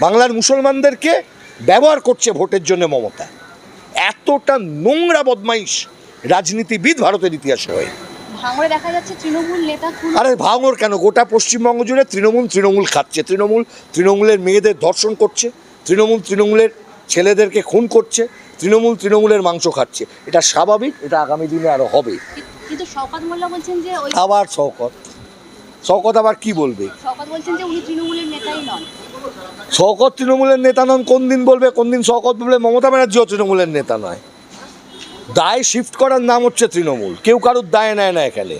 বাংলার মুসলমানদেরকে ব্যবহার করছে ভোটের জন্য মমতা। এতটা নোংরা বদমাইশ রাজনীতিবিদ ভারতের ইতিহাসে হয়। আরে ভাঙর কেন? গোটা পশ্চিমবঙ্গ জুড়ে তৃণমূল তৃণমূল খাচ্ছে। তৃণমূল তৃণমূলের মেয়েদের ধর্ষণ করছে। তৃণমূল তৃণমূলের ছেলেদেরকে খুন করছে। তৃণমূল তৃণমূলের মাংস খাচ্ছে। এটা স্বাভাবিক এটা আগামী দিনে আরও হবে। কিন্তু শওকত মোল্লা বলছেন যে আবার শওকত। শওকত আবার কি বলবে? শওকত বলছেন যে উনি তৃণমূলের নেতাই নন। শওকত তৃণমূলের নেতা নন কোন দিন বলবে কোন দিন শওকত বলবে মমতা ব্যানার্জিও তৃণমূলের নেতা নয়। দায় শিফট করার নাম হচ্ছে তৃণমূল কেউ কারোর দায় নেয় না এখানে।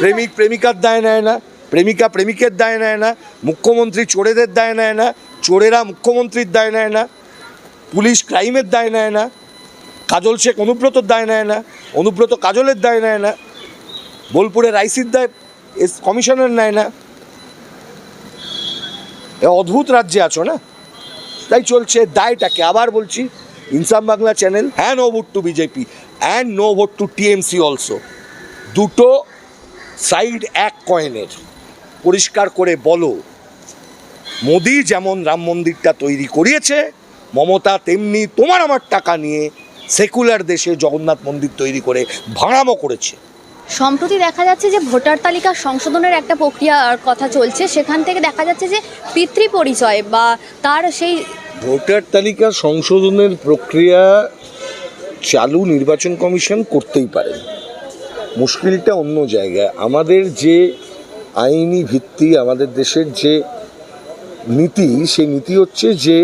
প্রেমিক প্রেমিকার দায় নেয় না প্রেমিকা প্রেমিকের দায় নেয় না মুখ্যমন্ত্রী চোরেদের দায় নেয় না চোরেরা মুখ্যমন্ত্রীর দায় নেয় না পুলিশ ক্রাইমের দায় নেয় না কাজল শেখ অনুব্রতর দায় নেয় না অনুব্রত কাজলের দায় নেয় না বোলপুরের আইসির দায় এস কমিশনার নেয় না অদ্ভুত রাজ্যে আছো না? তাই চলছে দায়টাকে। আবার বলছি, ইনসাম বাংলা চ্যানেল হ্যাঁ no vote to BJP and no vote to TMC also দুটো সাইড এক কয়েনের পরিষ্কার করে বলো, মোদি যেমন রাম মন্দিরটা তৈরি করিয়েছে, মমতা তেমনি তোমার আমার টাকা নিয়ে সেকুলার দেশে জগন্নাথ মন্দির তৈরি করে ভাড়ামো করেছে। সম্প্রতি দেখা যাচ্ছে যে ভোটার তালিকা সংশোধনের একটা প্রক্রিয়ার কথা চলছে, সেখান থেকে দেখা যাচ্ছে যে পিতৃ পরিচয় বা তার সেই ভোটার তালিকা সংশোধনের প্রক্রিয়া চালু নির্বাচন কমিশন করতেই পারেন মুশকিলটা অন্য জায়গায়। আমাদের যে আইনি ভিত্তি, আমাদের দেশের যে নীতি, সেই নীতি হচ্ছে যে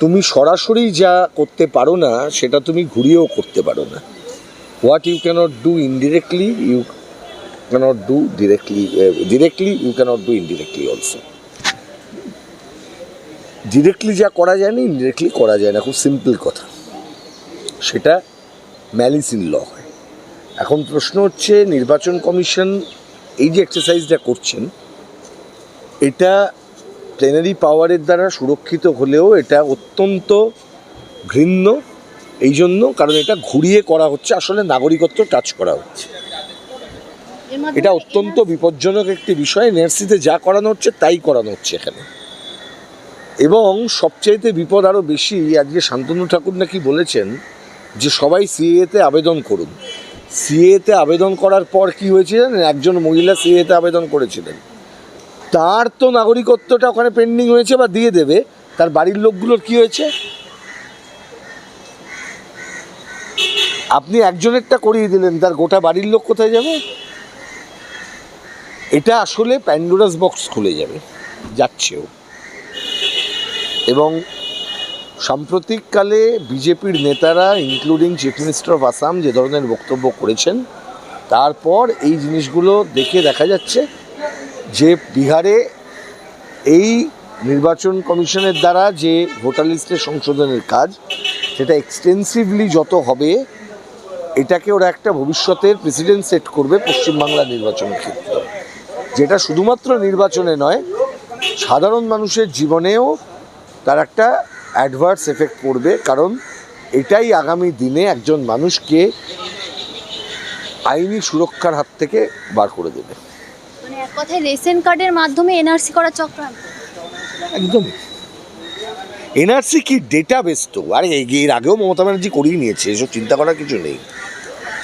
তুমি সরাসরি যা করতে পারো না, সেটা তুমি ঘুরিয়েও করতে পারো না। What you can't do indirectly you can't do directly directly you can't do indirectly also directly যা করা যায় না ইনডিরেক্টলি করা যায় না, খুব সিম্পল কথা। সেটা ম্যালিস ইন ল হয়। এখন প্রশ্ন হচ্ছে, নির্বাচন কমিশন এই যে এক্সারসাইজটা করছেন, এটা প্লেনারি পাওয়ারের দ্বারা সুরক্ষিত হলেও এটা অত্যন্ত ঘৃণ্য এই জন্য কারণ এটা ঘুরিয়ে করা হচ্ছে আসলে নাগরিকত্ব টাচ করা হচ্ছে। এটা অত্যন্ত বিপজ্জনক একটি বিষয় এনআরসিতে যা করানো হচ্ছে তাই করানো হচ্ছে এখানে। এবং সবচাইতে বিপদ আরও বেশি আজকে শান্তনু ঠাকুর নাকি বলেছেন যে সবাই সিএতে আবেদন করুন। সিএতে আবেদন করার পর কি হয়েছে জানেন একজন মহিলা সিএতে আবেদন করেছিলেন। তার তো নাগরিকত্বটা ওখানে পেন্ডিং হয়েছে বা দিয়ে দেবে তার বাড়ির লোকগুলোর কি হয়েছে? আপনি একজনেরটা করিয়ে দিলেন, তার গোটা বাড়ির লোক কোথায় যাবে? এটা আসলে প্যান্ডোরাস বক্স খুলে যাবে যাচ্ছেও এবং সাম্প্রতিককালে বিজেপির নেতারা including chief minister of Assam যে ধরনের বক্তব্য করেছেন, তারপর এই জিনিসগুলো দেখে দেখা যাচ্ছে যে বিহারে এই নির্বাচন কমিশনের দ্বারা যে ভোটার লিস্টের সংশোধনের কাজ, সেটা এক্সটেন্সিভলি যত হবে এটাকে ওরা একটা ভবিষ্যতের প্রেসিডেন্ট সেট করবে পশ্চিমবাংলা নির্বাচনের ক্ষেত্রে। যেটা শুধুমাত্র নির্বাচনে নয় সাধারণ মানুষের জীবনেও তার একটা অ্যাডভার্স এফেক্ট পড়বে কারণ এটাই আগামী দিনে একজন মানুষকে আইনি সুরক্ষার হাত থেকে বার করে দেবে। মানে এক কথায় রেশন কার্ডের মাধ্যমে এনআরসি করা চক্রান্ত। একদম এনআরসি কি ডেটা বেস তো? আরে এই- এর আগেও মমতা ব্যানার্জি করিয়ে নিয়েছে এসব চিন্তা করার কিছু নেই।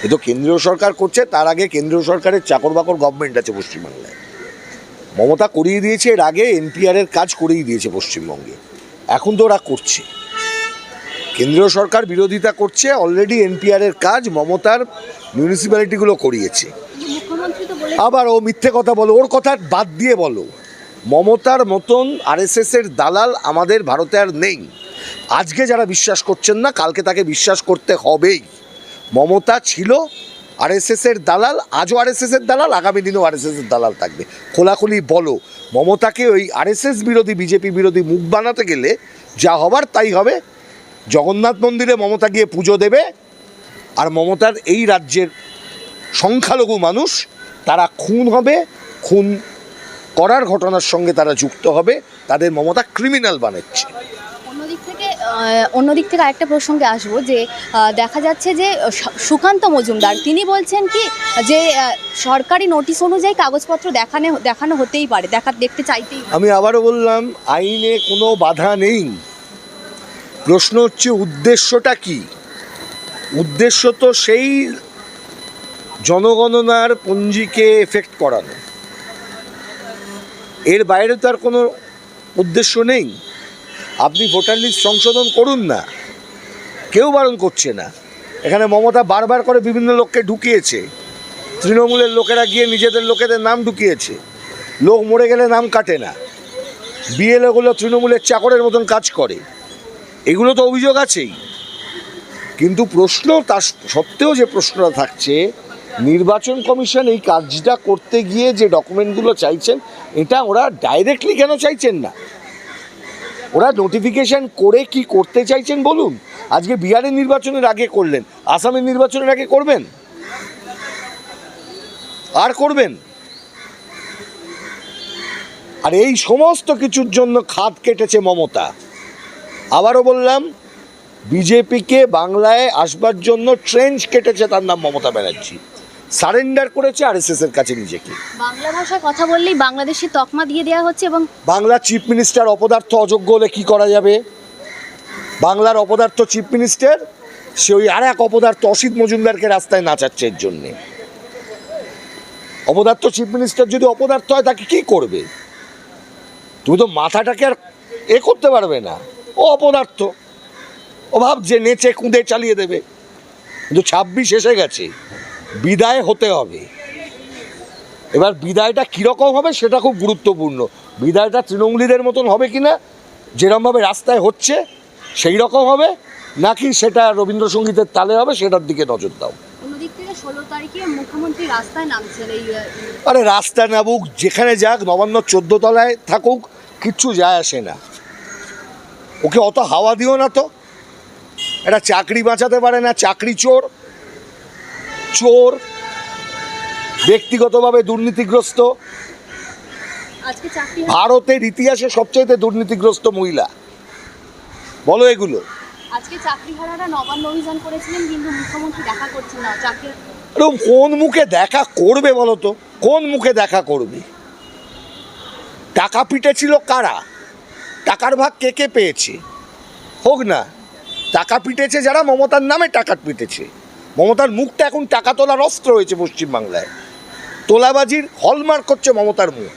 এ তো কেন্দ্রীয় সরকার করছে তার আগে কেন্দ্রীয় সরকারের চাকর বাকর গভর্নমেন্ট আছে পশ্চিমবাংলায়। মমতা করিয়ে দিয়েছে এর আগে এনপিআর এর কাজ করিয়ে দিয়েছে পশ্চিমবঙ্গে। এখন তো ওরা করছে। কেন্দ্রীয় সরকার বিরোধিতা করছে অলরেডি এনপিআর এর কাজ মমতার মিউনিসিপ্যালিটিগুলো করিয়েছে। আবার ও মিথ্যে কথা বলো ওর কথা বাদ দিয়ে বলো। মমতার মতন আরএসএস এর দালাল আমাদের ভারতে আর নেই। আজকে যারা বিশ্বাস করছেন না, কালকে তাকে বিশ্বাস করতে হবেই। মমতা ছিল আরএসএস এর দালাল, আজও আরএসএস এর দালাল, আগামী দিনেও আরএসএস এর দালাল থাকবে। খোলাখুলি বলো, মমতাকে ওই আরএসএস বিরোধী, বিজেপি বিরোধী মুখ বানাতে গেলে যা হবার তাই হবে। জগন্নাথ মন্দিরে মমতা গিয়ে পুজো দেবে, আর মমতার এই রাজ্যের সংখ্যালঘু মানুষ, তারা খুন হবে, খুন করার ঘটনার সঙ্গে তারা যুক্ত হবে তাদের মমতা ক্রিমিনাল বানাচ্ছে। অন্যদিক থেকে আরেকটা প্রসঙ্গে আসব যে দেখা যাচ্ছে যে সুকান্ত মজুমদার তিনি বলছেন কি যে সরকারি নোটিশ অনুযায়ী কাগজপত্র দেখানো দেখানো হতেই পারে দেখা দেখতে চাইতেই আমি আবারও বললাম আইনে কোনো বাধা নেই। প্রশ্ন হচ্ছে উদ্দেশ্যটা কি? উদ্দেশ্য তো সেই জনগণনার পঞ্জিকে এফেক্ট করানো। এর বাইরে তো আর কোনো উদ্দেশ্য নেই। আপনি ভোটার লিস্ট সংশোধন করুন না। কেউ বারণ করছে না। এখানে মমতা বারবার করে বিভিন্ন লোককে ঢুকিয়েছে। তৃণমূলের লোকেরা গিয়ে নিজেদের লোকেদের নাম ঢুকিয়েছে। লোক মরে গেলে নাম কাটে না। বিএলওগুলো তৃণমূলের চাকরের মতন কাজ করে। এগুলো তো অভিযোগ আছেই। কিন্তু প্রশ্ন তার সত্ত্বেও যে প্রশ্নটা থাকছে নির্বাচন কমিশন এই কাজটা করতে গিয়ে যে ডকুমেন্টগুলো চাইছেন, এটা ওরা ডাইরেক্টলি কেন চাইছেন না? ওরা নোটিফিকেশন করে কি করতে চাইছেন বলুন? আজকে বিহারের নির্বাচনের আগে করলেন, আসামের নির্বাচনের আগে করবেন? আর করবেন? আর এই সমস্ত কিছুর জন্য খাত কেটেছে মমতা। আবারও বললাম, বিজেপিকে বাংলায় আসবার জন্য ট্রেঞ্চ কেটেছে তার নাম মমতা ব্যানার্জি। সারেন্ডার করেছে আর এর কাছে নিজেকে। বাংলা ভাষায় কথা বললেই বাংলাদেশি তকমা দিয়ে দেওয়া হচ্ছে এবং বাংলা চিফ মিনিস্টার অপদার্থ অযোগ্য হলে কি করা যাবে? বাংলার অপদার্থ চিফ মিনিস্টার সে ওই আর এক অপদার্থ অসিত মজুমদারকে রাস্তায় নাচাচ্ছে এর জন্যে। অপদার্থ চিফ মিনিস্টার যদি অপদার্থ হয় তাকে কি করবে? তুমি তো মাথাটাকে আর এ করতে পারবে না। ও অপদার্থ। ও ভাবছে নেচে কুঁদে চালিয়ে দেবে। কিন্তু ছাব্বিশ এসে গেছে। বিদায় হতে হবে। এবার বিদায়টা কীরকম হবে সেটা খুব গুরুত্বপূর্ণ। বিদায়টা তৃণমূলীদের মতন হবে কি না যেরমভাবে রাস্তায় হচ্ছে সেই রকম হবে নাকি সেটা রবীন্দ্রসঙ্গীতের তালে হবে সেটার দিকে নজর দাও। আরে রাস্তা নাবুক যেখানে যাক নবান্ন চোদ্দ তলায় থাকুক কিচ্ছু যায় আসে না। ওকে অত হাওয়া দিও না তো। এটা চাকরি বাঁচাতে পারে না চাকরি চোর। চোর ব্যক্তিগতভাবে দুর্নীতিগ্রস্ত। ভারতের ইতিহাসে সবচাইতে দুর্নীতিগ্রস্ত মহিলা। বলো এগুলো। এরকম কোন মুখে দেখা করবে বলো তো? কোন মুখে দেখা করবে? টাকা পিটেছিল কারা? টাকার ভাগ কে কে পেয়েছে? হোক না। টাকা পিটেছে যারা মমতার নামে টাকা পিটেছে। মমতার মুখটা এখন টাকা তোলার অস্ত্র হয়েছে পশ্চিমবাংলায়। তোলাবাজির হলমার্ক হচ্ছে মমতার মুখ।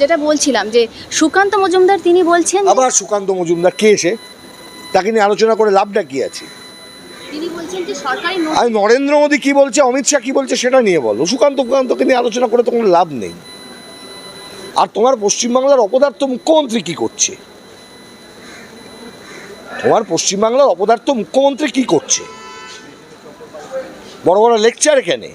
যেটা বলছিলাম যে সুকান্ত মজুমদার তিনি বলছেন আবার সুকান্ত মজুমদার কে এসে তাকে নিয়ে আলোচনা করে লাভটা কি আছে? আর নরেন্দ্র মোদী কি বলছে অমিত শাহ কি বলছে সেটা নিয়ে বলো। সুকান্ত সুকান্তকে নিয়ে আলোচনা করে তো কোনো লাভ নেই। আর তোমার পশ্চিমবাংলার অপদার্থ মুখ্যমন্ত্রী কি করছে? তোমার পশ্চিমবাংলার অপদার্থ মুখ্যমন্ত্রী কি করছে? বড় বড় লেকচার এখানে।